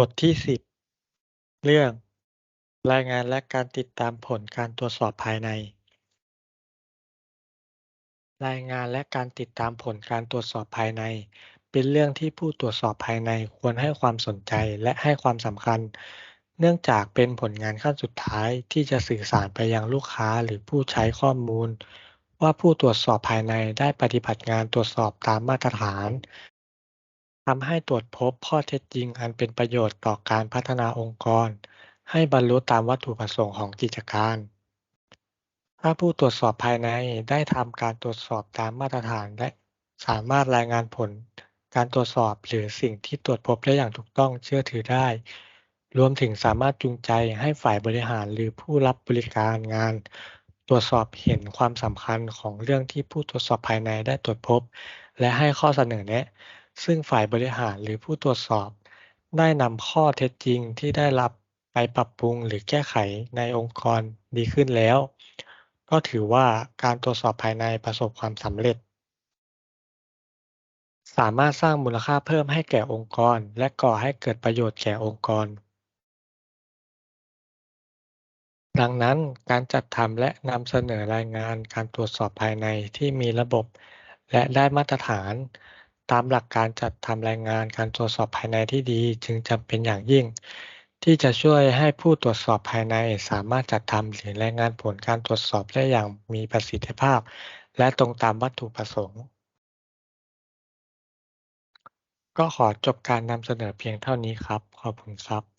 บทที่สิบเรื่อง รายงานและการติดตามผลการตรวจสอบภายใน รายงานและการติดตามผลการตรวจสอบภายใน เป็นเรื่องที่ผู้ตรวจสอบภายในควรให้ความสนใจและให้ความสำคัญ เนื่องจากเป็นผลงานขั้นสุดท้ายที่จะสื่อสารไปยังลูกค้าหรือผู้ใช้ข้อมูล ว่าผู้ตรวจสอบภายในได้ปฏิบัติงานตรวจสอบตามมาตรฐาน ทำให้ตรวจพบข้อเท็จจริงอันเป็นประโยชน์ต่อการพัฒนาองค์กร ให้บรรลุตามวัตถุประสงค์ของกิจการ ถ้าผู้ตรวจสอบภายในได้ทำการตรวจสอบตามมาตรฐานและสามารถรายงานผลการตรวจสอบหรือสิ่งที่ตรวจพบได้อย่างถูกต้องเชื่อถือได้ รวมถึงสามารถจูงใจให้ฝ่ายบริหารหรือผู้รับบริการงาน ตรวจสอบเห็นความสำคัญของเรื่องที่ผู้ตรวจสอบภายในได้ตรวจพบ และให้ข้อเสนอแนะ ซึ่งฝ่ายบริหารหรือผู้ตรวจสอบ ได้นำข้อเท็จจริงที่ได้รับไปปรับปรุงหรือแก้ไขในองค์กรดีขึ้นแล้ว ก็ถือว่าการตรวจสอบภายในประสบความสำเร็จ สามารถสร้างมูลค่าเพิ่มให้แก่องค์กร และก่อให้เกิดประโยชน์แก่องค์กร ดังนั้นการจัดทำและนำเสนอรายงานการตรวจสอบภายในที่มีระบบ และได้มาตรฐาน ตามหลักการจัดทำรายงานการตรวจสอบภายในที่ดีจึงจำเป็นอย่างยิ่ง ที่จะช่วยให้ผู้ตรวจสอบภายในสามารถจัดทำหรือรายงานผลการตรวจสอบได้อย่างมีประสิทธิภาพ และตรงตามวัตถุประสงค์ ก็ขอจบการนำเสนอเพียงเท่านี้ครับ ขอบคุณครับ